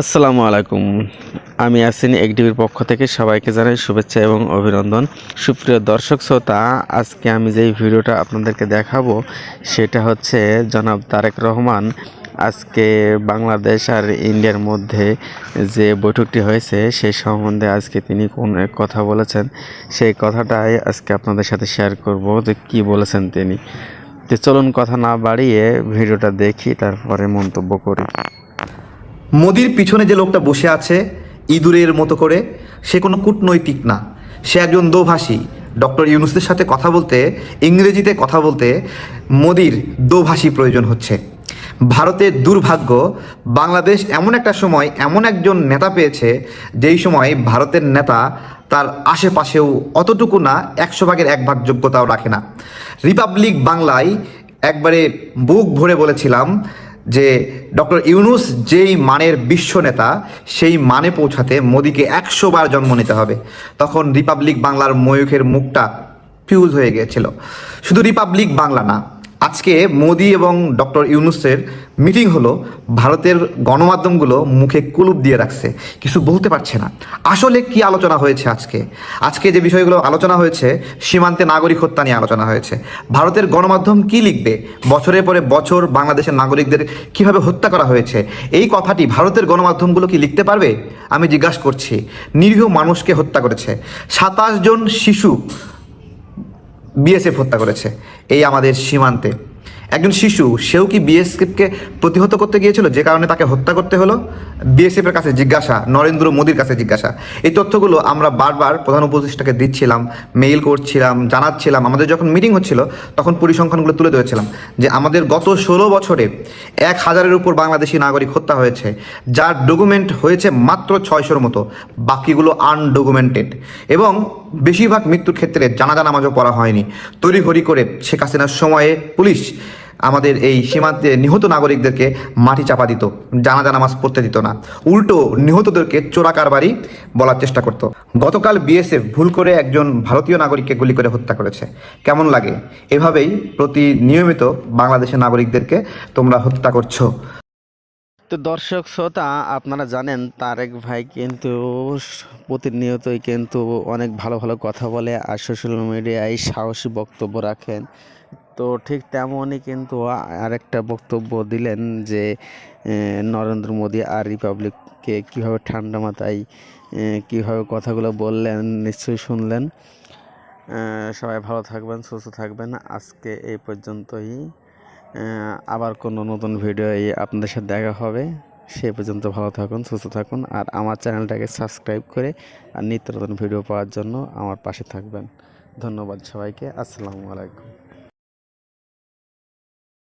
আসসালামু আলাইকুম। আমি আসিন একডিবির পক্ষ থেকে সবাইকে জানাই শুভেচ্ছা এবং অভিনন্দন। সুপ্রিয় দর্শক শ্রোতা, আজকে আমি যেই ভিডিওটা আপনাদেরকে দেখাবো, সেটা হচ্ছে জনাব তারেক রহমান আজকে বাংলাদেশ আর ইন্ডিয়ার মধ্যে যে বৈঠকটি হয়েছে সেই সম্বন্ধে আজকে তিনি কোন এক কথা বলেছেন, সেই কথাটাই আজকে আপনাদের সাথে শেয়ার করব যে কী বলেছেন তিনি। তো চলুন কথা না বাড়িয়ে ভিডিওটা দেখি, তারপরে মন্তব্য করি। মোদির পিছনে যে লোকটা বসে আছে, ইঁদুরের মতো করে, সে কোনো কূটনৈতিক না। সে একজন দোভাষী। ডক্টর ইউনুসের সাথে কথা বলতে, ইংরেজিতে কথা বলতে মোদির দোভাষী প্রয়োজন হচ্ছে। ভারতের দুর্ভাগ্য, বাংলাদেশ এমন একটা সময়, এমন একজন নেতা পেয়েছে, যেই সময় ভারতের নেতা তার আশেপাশেও অতটুকু না, একশো ভাগের এক ভাগ যোগ্যতাও রাখে না। রিপাবলিক বাংলায় একবারে বুক ভরে বলেছিলাম যে ডক্টর ইউনুস যেই মানের বিশ্ব নেতা, সেই মানে পৌঁছাতে মোদিকে একশো বার জন্ম নিতে হবে। তখন রিপাবলিক বাংলার ময়ূখের মুখটা ফিউজ হয়ে গিয়েছিল। শুধু রিপাবলিক বাংলা না আজকে মোদি এবং ডক্টর ইউনুসের মিটিং হলো ভারতের গণমাধ্যমগুলো মুখে কুলুপ দিয়ে রাখছে। কিছু বলতে পারছে না। আসলে কি আলোচনা হয়েছে আজকে? আজকে যে বিষয়গুলো আলোচনা হয়েছে, সীমান্তে নাগরিক হত্যা নিয়ে আলোচনা হয়েছে। ভারতের গণমাধ্যম কি লিখবে? বছরের পরে বছর বাংলাদেশের নাগরিকদের কীভাবে হত্যা করা হয়েছে? এই কথাটি ভারতের গণমাধ্যমগুলো কি লিখতে পারবে? আমি জিজ্ঞাসা করছি। নিরীহ মানুষকে হত্যা করেছে। সাতাশ জন শিশু বিএসএফ হত্যা করেছে, এই আমাদের সীমান্তে। একজন শিশু, সেও কি বিএসএফকে প্রতিহত করতে গিয়েছিল? যে কারণে তাকে হত্যা করতে হলো? বিএসএফের কাছে জিজ্ঞাসা, নরেন্দ্র মোদীর কাছে জিজ্ঞাসা। এই তথ্যগুলো আমরা বারবার প্রধান উপদেষ্টাকে দিচ্ছিলাম মেইল করছিলাম, জানাচ্ছিলাম। আমাদের যখন মিটিং হচ্ছিল, তখন পরিসংখ্যানগুলো তুলে ধরেছিলাম যে আমাদের গত ষোলো বছরে এক হাজারের উপর বাংলাদেশি নাগরিক হত্যা হয়েছে, যার ডকুমেন্ট হয়েছে মাত্র ছয়শোর মতো, বাকিগুলো আনডকুমেন্টেড এবং বেশিরভাগ মৃত্যুর ক্ষেত্রে জানাজা নামাজও পড়া হয়নি। তড়িঘড়ি করে শেখ হাসিনার সময়ে পুলিশ আমাদের এই সীমান্তে নিহত নাগরিকদেরকে মাটি চাপা দিত, জানাজা নামাজ পড়তে দিত না। উল্টো নিহতদেরকে চোরাকারবারি বলার চেষ্টা করত। গতকাল বিএসএফ ভুল করে একজন ভারতীয় নাগরিককে গুলি করে হত্যা করেছে। কেমন লাগে? এভাবেই প্রতি নিয়মিত বাংলাদেশের নাগরিকদেরকে তোমরা হত্যা করছ। তো দর্শক, শ্রোতা, আপনারা জানেন তারেক ভাই কিন্তু প্রতিনিয়তই কিন্তু অনেক ভালো ভালো কথা বলে আর সোশ্যাল মিডিয়ায় সাহসী বক্তব্য রাখেন। তো ঠিক তেমনই কিন্তু আরেকটা বক্তব্য দিলেন যে নরেন্দ্র মোদী আর রিপাবলিককে কীভাবে ঠান্ডা মাথায় কীভাবে কথাগুলো বললেন নিশ্চয়ই শুনলেন। সবাই ভালো থাকবেন, সুস্থ থাকবেন। আজকে এই পর্যন্তই। আবার কোনো নতুন ভিডিও আপনাদের সাথে দেখা হবে। সে পর্যন্ত ভালো থাকুন, সুস্থ থাকুন, আর আমার চ্যানেলটাকে সাবস্ক্রাইব করে আর নিত্য নতুন ভিডিও পাওয়ার জন্য আমার পাশে থাকবেন। ধন্যবাদ সবাইকে, আসসালামু আলাইকুম।